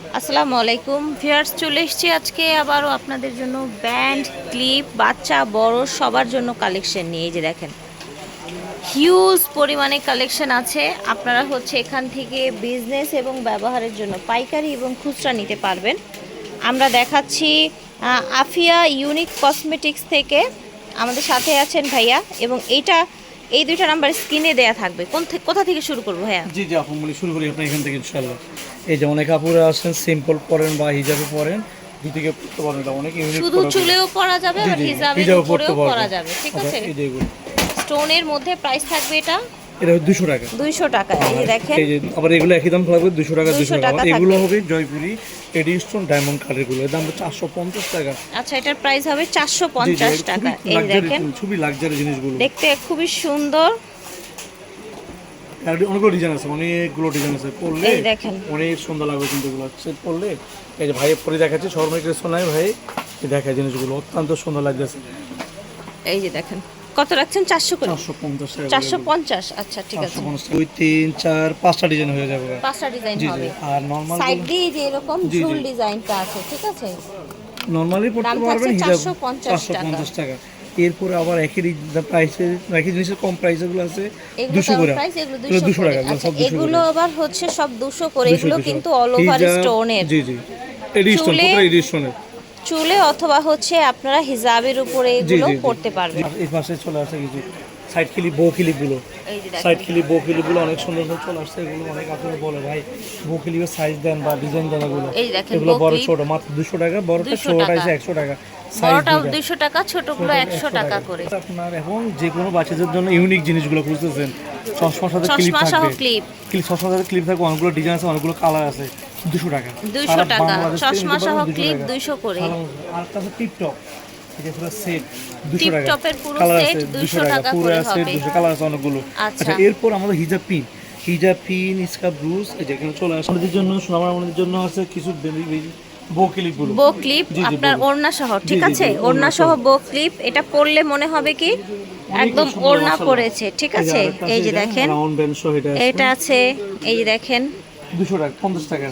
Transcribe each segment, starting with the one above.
আসসালামু আলাইকুম। ভিউয়ার্স, চলে এসেছি আজকে আবারও আপনাদের জন্য ব্যান্ড, ক্লিপ, বাচ্চা, বড়, সবার জন্য কালেকশন নিয়ে। যে দেখেন, হিউজ পরিমাণে কালেকশন আছে। আপনারা হচ্ছে এখান থেকে বিজনেস এবং ব্যবহারের জন্য পাইকারি এবং খুচরা নিতে পারবেন। আমরা দেখাচ্ছি আফিয়া ইউনিক কসমেটিক্স থেকে। আমাদের সাথে আছেন ভাইয়া এবং এইটা এই দুইটা নাম্বার স্ক্রিনে দেয়া থাকবে। কোন কোথা থেকে শুরু করব হ্যাঁ জি জি আপু বলি শুরু করি আপনি এখান থেকে ইনশাল্লাহ এই যে অনেক আপুরা আছেন সিম্পল পরেন বা হিজাবে পরেন দুটিকে পড়তে পারেন এটা অনেক ইউনিক শুধু চুলেও পরা। যাবে আর হিজাবে পরেও পরা যাবে ঠিক আচ্ছা, আছে? এই যে স্টোনের মধ্যে প্রাইস থাকবে এটা এটা দুশো টাকা। দুইশো টাকা এই দেখেন। এই যে আবার এগুলো একই দাম থাকবে দুশো টাকা 200 টাকা। এগুলো হবে জয়পুরি এডিস্টোন ডায়মন্ড কালারগুলো এর দাম হচ্ছে চারশো পঞ্চাশ টাকা। আচ্ছা এটার প্রাইস হবে চারশো জি, জি, পঞ্চাশ খুবই টাকা। এই দেখেন। খুবই লাক্সারি জিনিসগুলো। দেখতে খুবই সুন্দর। আর অনেকগুলো ডিজাইন আছে অনেকগুলো ডিজাইন আছে। পরলে এই দেখেন। অনেক সুন্দর লাগবে কিন্তু এগুলো। সেট পরলে এই যে ভাই পরে দেখাচ্ছি সরমাই কৃষ্ণ ভাই। দেখায় জিনিসগুলো। অত্যন্ত সুন্দর লাগতেছে। এই যে দেখেন। কত রাখছেন? চারশো করে? চারশো পঞ্চাশ আচ্ছা ঠিক আছে। দুই তিন চার পাঁচটা ডিজাইন হয়ে যাবে। পাঁচটা ডিজাইন হবে। আর নর্মাল সাইড দিয়ে যে এরকম। ঝুল ডিজাইনটা আছে ঠিক আছে? নর্মালি পড়তে পারবেন হিজাব 450 চারশো পঞ্চাশ টাকা। এরপরে আবার একই প্রাইসের একই জিনিসের কম প্রাইসের আছে দুশো করে। এগুলো টাকা এগুলো আচ্ছা সব এগুলো আবার হচ্ছে সব দুশো করে। এগুলো কিন্তু অল ওভার স্টোনের জি জি। এডিশন পুরো এডিশনের চুলে অথবা হচ্ছে আপনারা হিজাবের উপরে এগুলো জি। পারবেন। এই পাশে চলে আসে কিছু সাইড ক্লিপ বো ক্লিপগুলো এই যে দেখেন। সাইড ক্লিপ বো ক্লিপগুলো অনেক সুন্দর সুন্দর চলে আসছে এগুলো অনেক আপনারা বলে ভাই বো ক্লিপের সাইজ দেন বা ডিজাইন দেন এগুলো। এই দেখেন এগুলো বড়। ছোট মাত্র দুশো টাকা বড়টা 200 ছোটটা টাকা। এসে একশো টাকা। বড়টাও দুইশো টাকা ছোটগুলো একশো টাকা করে। আপনার এখন যে কোনো বাচ্চাদের জন্য ইউনিক জিনিসগুলো খুঁজতেছেন। চশমার সাথে ক্লিপ চশমা থাকবে। ক্লিপ ক্লিপ চশমার সাথে ক্লিপ থাকবে অনেকগুলো ডিজাইন আছে অনেকগুলো কালার আছে। দুশো টাকা। দুইশো সারা টাকা। চশমা সহ 200 ক্লিপ। করে আর একটা আছে টিপ টপ এটা পুরো সেট দুশো টিপ টাকা। টপের পুরো কালার 200 টাকা। টাকা পুরো করে আছে কালার আছে অনেকগুলো। আচ্ছা। আচ্ছা এরপর আমাদের হিজাব পিন হিজাব পিন স্কার্ফ ব্রুজ এই চলে আসে। আমাদের জন্য সোনামার আমাদের জন্য আছে কিছু বো ক্লিপ জি, জি, আপনার ওড়না সহ ঠিক আছে? ওড়না সহ। বো ক্লিপ এটা পরলে মনে হবে কি? একদম ওড়না। পড়েছে ঠিক আছে? এই যে দেখেন। এটা আছে। এটা আছে এই যে দেখেন। দুশো টাকা পঞ্চাশ টাকা।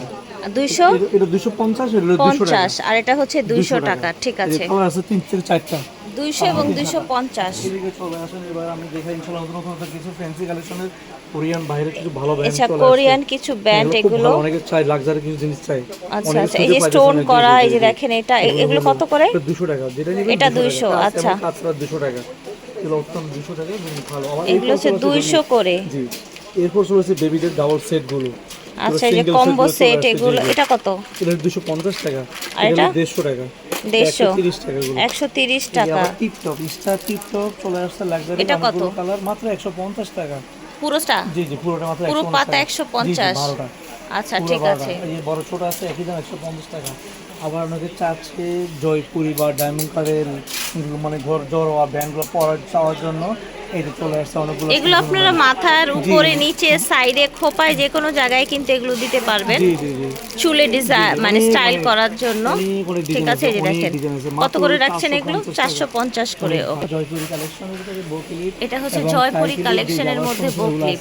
দুইশো এটা- পঞ্চাশ পঞ্চাশ আর এটা হচ্ছে দুইশো টাকা। ঠিক আছে। কালার আছে তিন থেকে চারটা। দুইশো এবং দুইশো পঞ্চাশ। এবার আমি দেখাই ইনশাআল্লাহ নতুন নতুন কিছু ফ্যান্সি কালেকশনের কোরিয়ান বাইরে কিছু ভালো আচ্ছা কোরিয়ান কিছু ব্যান্ড এগুলো খুব এগুলো ভালো, অনেকে চাই লাক্সারি কিছু জিনিস চাই আচ্ছা আচ্ছা এই যে স্টোন করা এই যে দেখেন এটা এগুলো কত করে? দুশো টাকা। যেটা নেবেন এটা 200 200 আচ্ছা। তাছাড়া দুশো টাকা। এগুলো অত্যন্ত দুশো টাকা ভালো। এগুলো হচ্ছে এরপর চলে আসে দুইশো baby- করে। জি। এরপর হচ্ছে বেবিদের ডাবল সেটগুলো। আচ্ছা এই যে কম্বো সেট এগুলো এটা কত? এটা দুশো পঞ্চাশ টাকা। আর এটা? এটা? দেড়শো টাকা। দেড়শো। তিরিশ টাকা গুলো একশো তিরিশ টাকা। টিপটপ স্টার টিপটপ চলে আসছে লাক্সারি এটা কত? কালার মাত্র একশো পঞ্চাশ টাকা। পুরোটা জি জি পুরোটা মাত্র পুরো পাতা টাকা। 150 জি, জি, বারোটা। আচ্ছা ঠিক আছে। এই বড় ছোট আছে একই দাম একশো পঞ্চাশ টাকা। আবার অনেকে চাচ্ছে জয়পুরি বা ডায়মন্ড কারের মানে ঘর জড়োয়া ব্যান্ডগুলো পরার চাওয়ার জন্য। এগুলো আপনারা মাথার উপরে নিচে সাইডে খোপায় যে কোনো জায়গায় কিন্তু এগুলো দিতে পারবেন। চুলে ডিজাইন মানে স্টাইল করার জন্য। ঠিক আছে এই দেখেন। কত করে রাখছেন এগুলো? 450 চারশো পঞ্চাশ করে এটা হচ্ছে জয়পুরি কালেকশনের মধ্যে যারা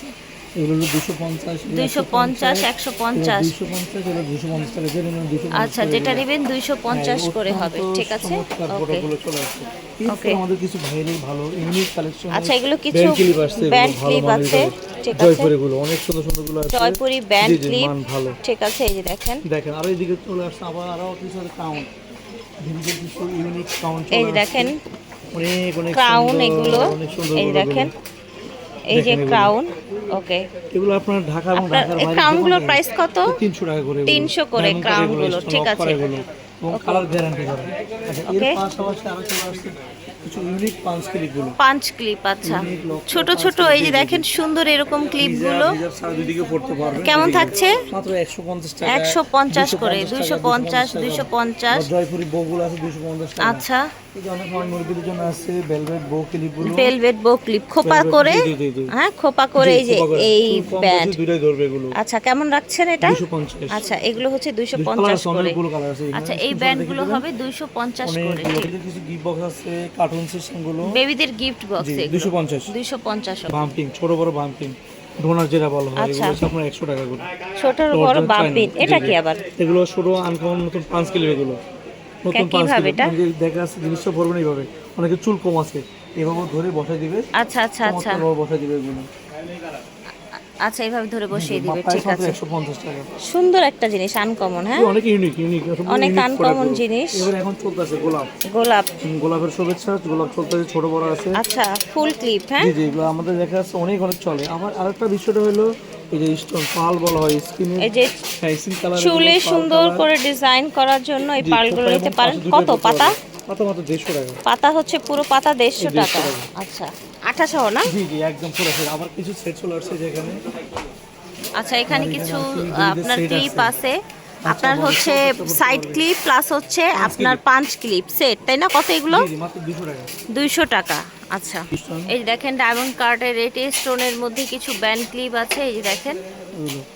আচ্ছা যেটা নেবেন দুইশো পঞ্চাশ করে হবে ঠিক আছে? ওকে চলে আসছে। Okay. এরপর আমাদের কিছু ভাইরাল ভালো ইউনিক কালেকশন আচ্ছা এগুলো কিছু ব্যান্ড ক্লিপ আছে ঠিক আছে? জয়পুরি অনেক সুন্দর সুন্দর আছে। জয়পুরি ব্যান্ড ক্লিপ ঠিক আছে এই যে দেখেন। দেখেন আর এইদিকে চলে আসছে আবার আরও কিছু কাউন্ট ইউনিক কাউন্ট এই দেখেন অনেক অনেক ক্রাউন এগুলো এই দেখেন। এই যে ক্রাউন ওকে এগুলো আপনার ঢাকা এবং ঢাকার বাইরে ক্রাউনগুলোর প্রাইস কত? জায়গায় 300 টাকা করে এগুলো। 300 করে Diamond গুলো, ঠিক আছে। করা। এবং কালার গ্যারান্টি করে। আচ্ছা. পাশাপাশি আরও চলে আসছে। কিছু ইউনিক পাঁচ পাঁচ ক্লিপ আচ্ছা। ছোট ছোট এই যে দেখেন সুন্দর এরকম ক্লিপগুলো কেমন থাকছে? মাত্র 150 টাকা। একশো পঞ্চাশ করে 250 দুইশো পঞ্চাশ 250 দুইশো পঞ্চাশ। জয়পুরি বউগুলো আছে 250 টাকা। আচ্ছা। ভেলভেট বো ক্লিপ খোপা করে। হ্যাঁ খোপা করে এই যে এই ব্যান্ড বেশি দুইটাই ধরবে এগুলো। আচ্ছা কেমন রাখছেন এটা? আচ্ছা এগুলো হচ্ছে দুইশো পঞ্চাশ করে। অনেকগুলো কালার আছে এখানে। আচ্ছা এই ব্যান্ডগুলো হবে দুইশো পঞ্চাশ করে কিছু গিফট বক্স আছে কার্টুন সিস্টেমগুলো বেবিদের গিফট বক্স জি এগুলো। 250 দুইশো পঞ্চাশ বাম্পিং ছোট বড় বাম্পিং ডোনার যেটা বলা হয় আচ্ছা। এগুলো হচ্ছে আপনার একশো টাকা করে। ছোটর বড় এটা কি আবার? এগুলো ছোট আনকমন নতুন পাঁচ কিলো এগুলো। নতুন দেখা যাচ্ছে জিনিসটা ভরবে না এইভাবে। অনেকে চুল কম আছে। এভাবে ধরে বসাই দিবে। আচ্ছা আচ্ছা আচ্ছা। বসাই দিবে এগুলো। আচ্ছা এইভাবে ধরে বসিয়ে দিবে ঠিক আছে। সুন্দর একটা জিনিস আনকমন হ্যাঁ? অনেক ইউনিক ইউনিক অনেক uncommon জিনিস। এবার এখন চলতেছে গোলাপ। গোলাপ। গোলাপের শুভেচ্ছা গোলাপ চলতেছে ছোট বড় আছে। আচ্ছা ফুল ক্লিপ হ্যাঁ? জি জি এগুলো আমাদের দেখা যাচ্ছে অনেক অনেক চলে। আমার আরেকটা বিষয়টা হলো এই যে স্টোন পাল বলা হয় স্কিনের এই যে স্কিন কালার চুলে সুন্দর করে ডিজাইন করার জন্য এই পালগুলো নিতে পারেন। কত পাতা। পাতা মাত্র দেড়শো টাকা। পাতা হচ্ছে পুরো পাতা দেড়শো এই দেড়শো টাকা। টাকা। আচ্ছা আঠা সহ না? জি জি একদম পুরো। আবার কিছু সেট চলে আসছে যেখানে। আচ্ছা এখানে কিছু আপনার ক্লিপ আছে। আছে। আপনার হচ্ছে সাইড ক্লিপ প্লাস হচ্ছে আপনার পাঁচ ক্লিপ সেট তাই না? কত এগুলো? দুইশো টাকা। আচ্ছা এই দেখেন ডায়মন্ড কার্ডের রেটে স্টোনের মধ্যে কিছু ব্যান্ড ক্লিপ আছে এই দেখেন।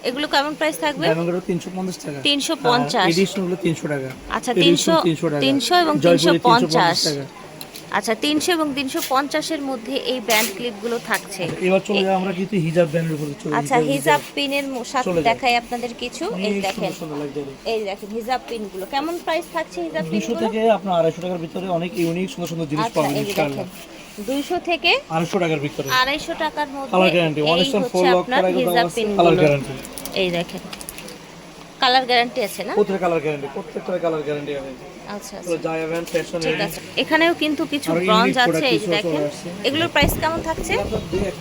এগুলো। কেমন প্রাইস থাকবে? তিনশো পঞ্চাশ টাকা। 350 এডিশনগুলো তিনশো টাকা। আচ্ছা, Edition 300 তিনশো টাকা। 300 এবং 350 আচ্ছা তিনশো এবং তিনশো পঞ্চাশের মধ্যে এই ব্যান্ড ক্লিপগুলো থাকছে। এবার চলে যাই আমরা কিন্তু হিজাব ব্যান্ডের উপরে চলে আচ্ছা হিজাব পিনের সাথে দেখাই আপনাদের কিছু। এই দেখেন। এই দেখেন হিজাব পিনগুলো কেমন প্রাইস থাকছে হিজাব দুশো পিনগুলো থেকে আপনার আড়াইশো টাকার ভিতরে অনেক ইউনিক সুন্দর সুন্দর জিনিস আচ্ছা পাবেন ইনশাআল্লাহ। দেখেন দুইশো থেকে আড়াইশো টাকার ভিতরে। আড়াইশো টাকার মধ্যে colour guarantee stone lock colour guarantee এই দেখেন। কালার গ্যারান্টি আছে না? প্রত্যেকটা কালার গ্যারান্টি প্রত্যেকটা কালার গ্যারান্টি আছে আচ্ছা আচ্ছা। তো যাবেন ফ্যাশন ঠিক আছে। এখানেও কিন্তু কিছু ব্রঞ্জ আছে এই দেখেন। এগুলোর প্রাইস কেমন থাকছে?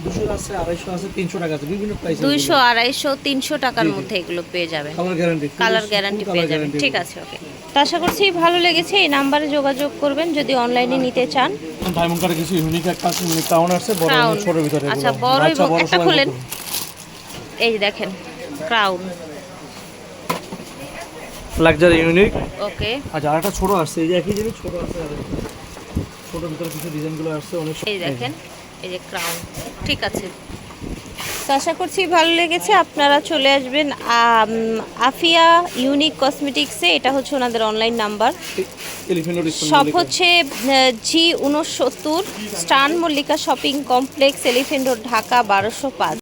দুশো আছে আড়াইশো আছে তিনশো টাকা আছে বিভিন্ন প্রাইস দুইশো আড়াইশো তিনশো টাকার মধ্যে এগুলো পেয়ে যাবেন। কালার গ্যারান্টি কালার গ্যারান্টি পেয়ে যাবেন। ঠিক আছে ওকে তো আশা করছি ভালো লেগেছে। এই নাম্বারে যোগাযোগ করবেন যদি অনলাইনে নিতে চান। ডায়মন্ড কার্ডে কিছু ইউনিক একটা আছে মানে ক্রাউন আছে বড়। ছোট ভিতরে আচ্ছা বড় একটা খুলেন। এই দেখেন ক্রাউন লাক্সারি ইউনিক ওকে আচ্ছা আরেকটা ছোট আসছে। এই যে একই জিনিস ছোট আর ছোট ভিতরে কিছু ডিজাইনগুলো আসছে অনেক এই দেখেন এই যে ক্রাউন ঠিক আছে। তো আশা করছি ভালো লেগেছে আপনারা চলে আসবেন আফিয়া ইউনিক কসমেটিক্সে এটা হচ্ছে ওনাদের অনলাইন নাম্বার সব হচ্ছে জি উনসত্তর স্টান Mallika shopping complex Elephant Road Dhaka বারোশো পাঁচ।